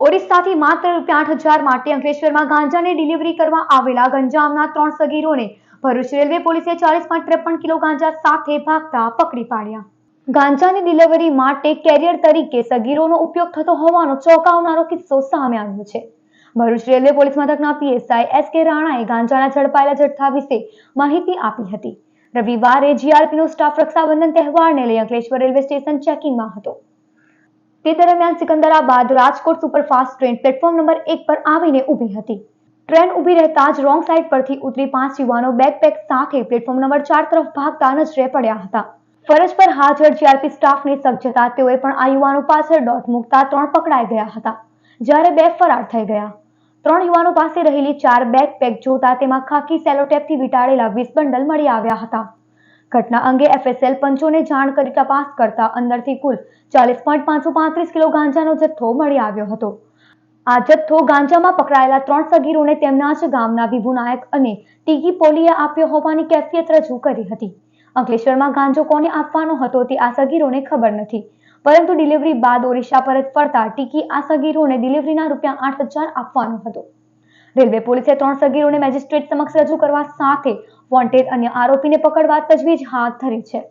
ઓડિશાથી માત્ર રૂપિયા આઠ હજાર માટે અંકલેશ્વરમાં ગાંજાની ડિલિવરી કરવા આવેલા ગંજામના ત્રણ સગીરોને ભરૂચ રેલવે પોલીસે ચાલીસ પોઈન્ટ ત્રેપન કિલો ગાંજા સાથે ભાગતા પકડી પાડ્યા. ગાંજાની ડિલિવરી માટે કેરિયર તરીકે સગીરોનો ઉપયોગ થતો હોવાનો ચોંકાવનારો કિસ્સો સામે આવ્યો છે. ભરૂચ રેલવે પોલીસ મથકના પીએસઆઈ એસ કે રાણાએ ગાંજાના ઝડપાયેલા જથ્થા વિશે માહિતી આપી હતી. રવિવારે જીઆરપીનો સ્ટાફ રક્ષાબંધન તહેવારને લઈ અંકલેશ્વર રેલવે સ્ટેશન ચેકિંગમાં હતો. તે દરમિયાન Secunderabad Rajkot superfast train platform number એક પર આવીને ઊભી હતી. ટ્રેન ઊભી રહેતા જ રોંગ સાઈડ પરથી ઉતરી પાંચ યુવાનો બેકપેક સાથે પ્લેટફોર્મ નંબર ચાર તરફ ભાગતા નજરે પડ્યા હતા. ફરજ પર હાજર જીઆરપી સ્ટાફને સજ્જતા જતા તેઓએ પણ આ યુવાનો પાછળ દોટ મૂકતા ત્રણ પકડાઈ ગયા હતા, જ્યારે બે ફરાર થઈ ગયા. ત્રણ યુવાનો પાસે રહેલી ચાર બેકપેક જોતા તેમાં ખાકી સેલોટેપથી વીંટાળેલા વીસ બંડલ મળી આવ્યા હતા. ઘટના અંગે એફએસએલ પંચોને જાણ કરી તપાસ કરતા અંદરથી કુલ ચાલીસ પોઈન્ટ પાંચસો પાંત્રીસ કિલો ગાંજાનો જથ્થો મળી આવ્યો હતો. આ જથ્થો ગાંજામાં પકડાયેલા ત્રણ સગીરોને તેમના જ ગામના વિભુ નાયક અને ટીકી પોલીએ આપ્યો હોવાની કેફિયત રજૂ કરી હતી. અંકલેશ્વરમાં ગાંજો કોને આપવાનો હતો તે આ સગીરોને ખબર નથી. પરંતુ ડિલિવરી બાદ ઓરિસ્સા પરત ફરતા ટીકી આ સગીરોને ડિલિવરીના રૂપિયા આઠ હજાર આપવાનો હતો. રેલવે પોલીસે ત્રણ સગીરોને મેજિસ્ટ્રેટ સમક્ષ રજૂ કરવા સાથે વોન્ટેડ અન્ય આરોપીને પકડવા તજવીજ હાથ ધરી છે.